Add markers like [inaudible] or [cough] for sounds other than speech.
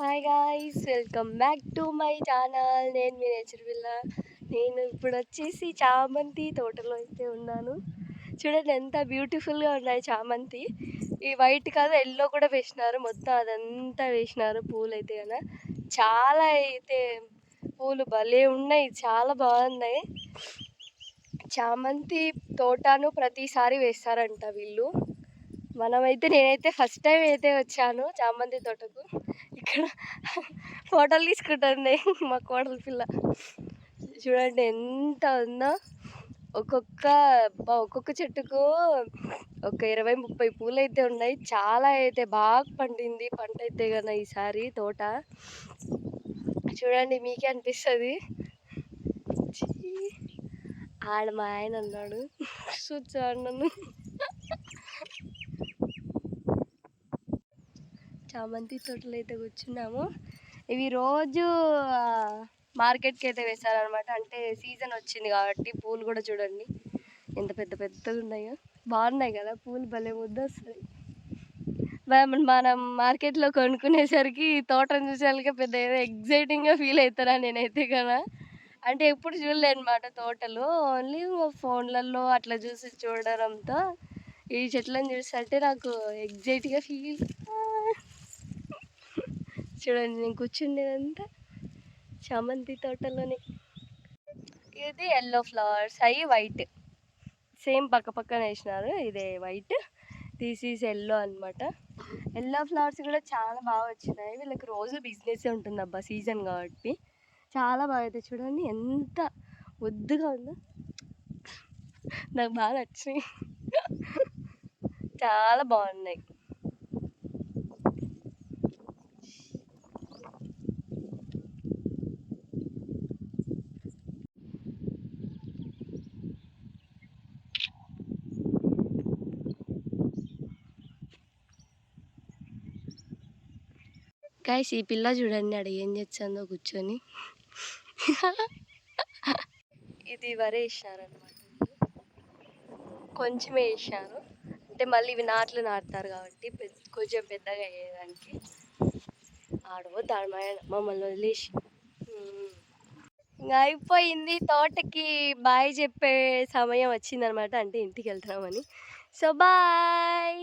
Hi guys welcome back to my channel నేను మీ nature పిల్ల నేను ఇప్పుడు వచ్చేసి చామంతి తోటలో అయితే ఉన్నాను. చూడండి ఎంత బ్యూటిఫుల్గా ఉన్నాయి చామంతి. ఈ వైట్ కాదు ఎల్లో కూడా వేసినారు. మొత్తం అదంతా వేసినారు పూలు అయితే కదా. చాలా అయితే పూలు భలే ఉన్నాయి. చాలా బాగున్నాయి. చామంతి తోటను ప్రతిసారి వేస్తారంట వీళ్ళు. మనమైతే నేనైతే ఫస్ట్ టైం అయితే వచ్చాను చామంతి తోటకు. ఇక్కడ ఫోటోలు తీసుకుంటుంది మా కోడల పిల్ల. చూడండి ఎంత ఉందో ఒక్కొక్క ఒక్కొక్క చెట్టుకు ఒక ఇరవై ముప్పై పూలు అయితే ఉన్నాయి. చాలా అయితే బాగా పండింది. పంట అయితే కన్నా ఈసారి తోట. చూడండి మీకే అనిపిస్తుంది. ఆడ మా ఆయన అన్నాడు చూచాడు నన్ను. చామంతి తోటలో అయితే కూర్చున్నాము. ఇవి రోజు మార్కెట్కి అయితే వేస్తారనమాట అంటే సీజన్ వచ్చింది కాబట్టి పూలు కూడా చూడండి. ఎంత పెద్ద పెద్దగా ఉన్నాయో. బాగున్నాయి కదా పూలు భలే ముద్ద వస్తుంది. మనం మనం మార్కెట్లో కొనుక్కునేసరికి తోటను చూసేలాగా పెద్ద ఏదో ఎగ్జైటింగ్గా ఫీల్ అవుతారా నేనైతే కదా. అంటే ఎప్పుడు చూడలే అనమాట తోటలు. ఓన్లీ ఫోన్లలో అట్లా చూసి చూడడంతో ఈ చెట్లను చూస్తుంటే నాకు ఎగ్జైట్గా ఫీల్. చూడండి నేను కూర్చుండేదంతా చామంతి తోటలోనే. ఇది ఎల్లో ఫ్లవర్స్ అవి వైట్ సేమ్ పక్క పక్కన వేసినారు ఇదే వైట్ దిస్ ఈజ్ ఎల్లో అనమాట ఎల్లో ఫ్లవర్స్ కూడా చాలా బాగా వచ్చినాయి. వీళ్ళకి రోజు బిజినెస్ ఉంటుంది అబ్బా సీజన్ కాబట్టి. చాలా బాగా అయితే చూడండి ఎంత ముద్దుగా ఉందో. నాకు బాగా నచ్చినాయి. [laughs] చాలా బాగున్నాయి. గైస్ ఈ పిల్ల చూడండి ఆడ ఏం చేస్తుందో కూర్చొని. ఇది వరే వేసినారనమాట కొంచెమే వేసారు అంటే మళ్ళీ ఇవి నాట్లు నాటుతారు కాబట్టి పెద్ద కొంచెం పెద్దగా అయ్యేదానికి ఆడవో మా మమ్మల్ని వదిలేసి. ఇంకా అయిపోయింది. తోటకి బాయ్ చెప్పే సమయం వచ్చిందనమాట అంటే ఇంటికి వెళ్తున్నామని. So bye!